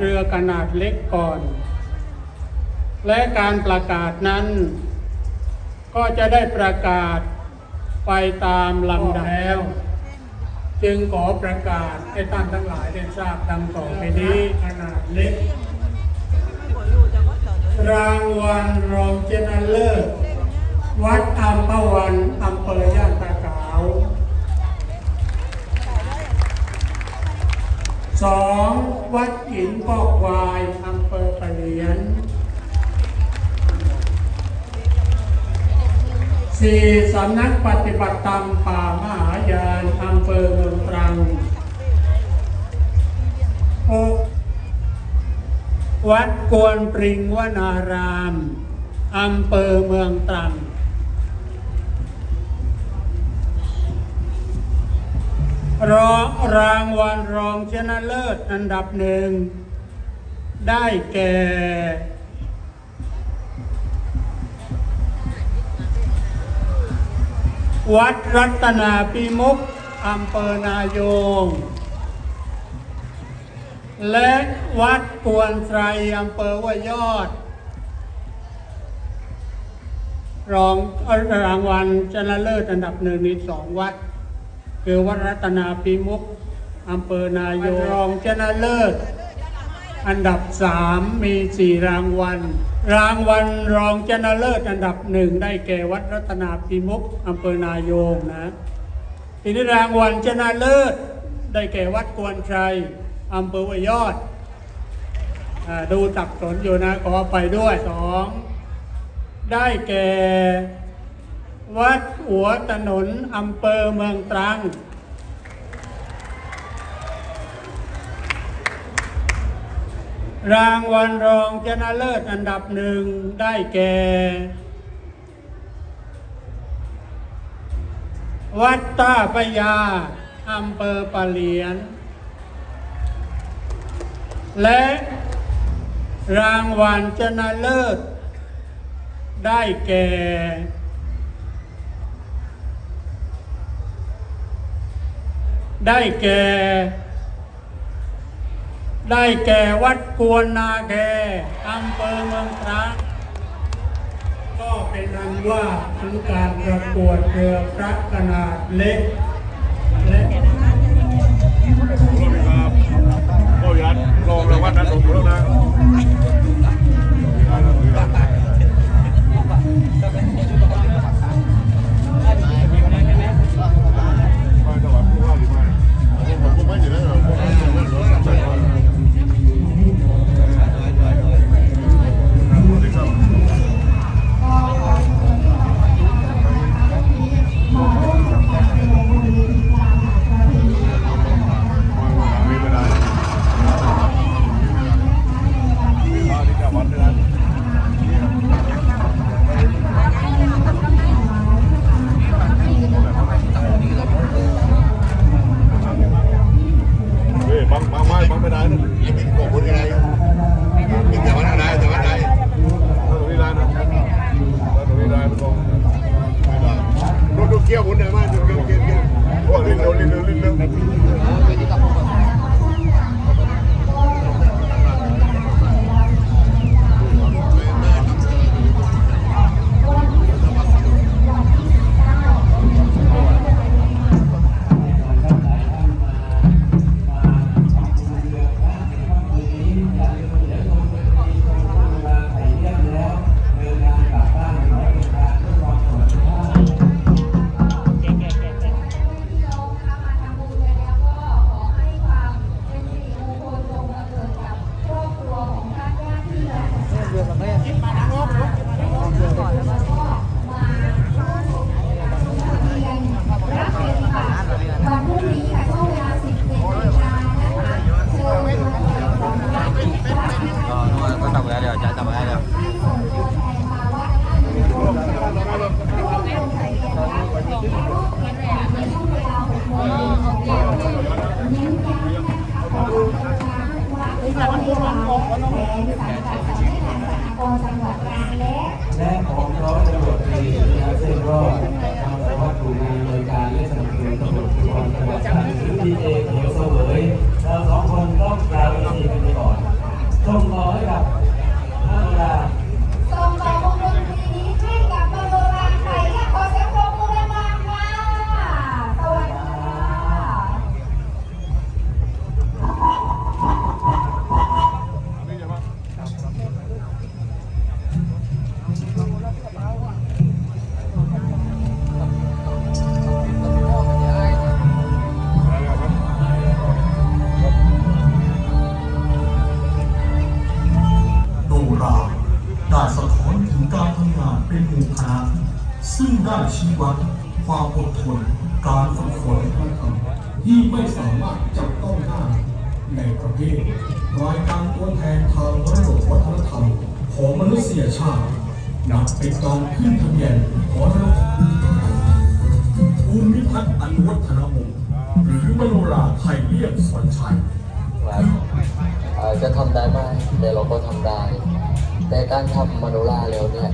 เรือขนาดเล็กก่อน และการประกาศนั้น ก็จะได้ประกาศไปตามลำดับแล้ว จึงขอประกาศให้ท่านทั้งหลายได้ทราบดังต่อไปนี้ขนาดเล็ก รางวัลรองชนเลิศวัดอัมพวันอำเภอย่านตะขาวสอง วัดหินปอกวายอำเภอปะเหลียนสี่สำนักปฏิบัติธรรมป่ามหายานอำเภอเมืองตรังหกวัดกวนปริงวนารามอำเภอเมืองตรัง รองรางวัลรองชนะเลิศอันดับหนึ่ง ได้แก่ วัดรัตนาพิมุกอำเภอนายง และวัดกวนไตรอำเภอว่ายอด รองรางวัลชนะเลิศอันดับหนึ่งมีสองวัด คือวัดรัตนาพิมุกอำเภอนายงรองชนะเลิศ อันดับสามมีสี่รางวัล รางวัลรองชนะเลิศ อันดับหนึ่งได้แก่วัดรัตนาพิมุกอำเภอนายงนะทีนี้รางวัลชนะเลิศ ได้แก่วัดกวนชัยอำเภอวยยอดอาดูสับสนอยู่นะขอไปด้วยสองได้แก่ วัดหัวถนนอำเภอเมืองตรัง รางวัลรองชนะเลิศอันดับหนึ่งได้แก่ วัดต้าพยาอำเภอปะเหลียน และรางวัลชนะเลิศ ได้แก่ ได้แก่ ได้แก่วัดกวนนาแกอำเภอเมืองตรังก็เป็นอันว่าถึงการประกวดเรือพระขนาดเล็ก เกี้ยวคนไหนมาดู และของร้อยตำรวจตรีนะครับเส้นรอด ซึ่งได้ชี้วัดความอดทนการฝึกฝนที่ไม่สามารถจับต้องได้ในประเภทรายการตัวแทนทางมรดกวัฒนธรรมของมนุษยชาตินับเป็นการขึ้นทะเบียนมรดกภูมิพัฒน์อนุวัฒนวงศ์หรือมโนราไทยเลียมสอนชัยครับเอ่อจะทำได้ไหมแต่เราก็ทำได้ แต่การทำมโนราแล้วเนี่ย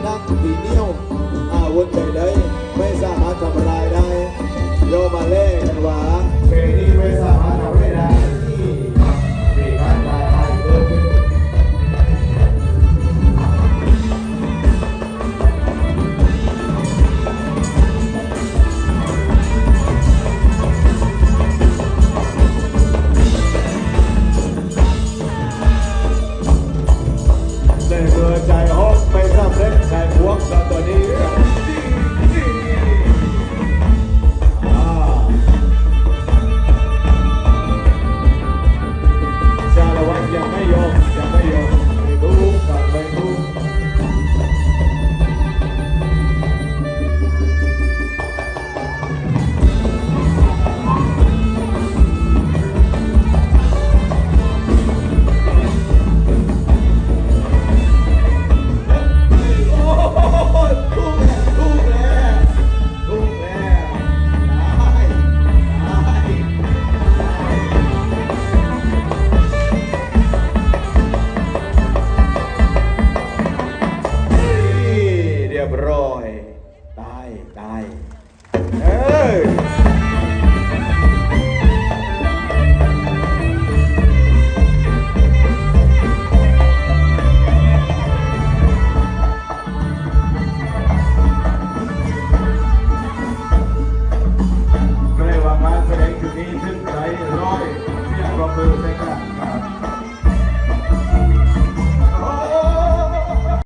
ปีนักปีเนียว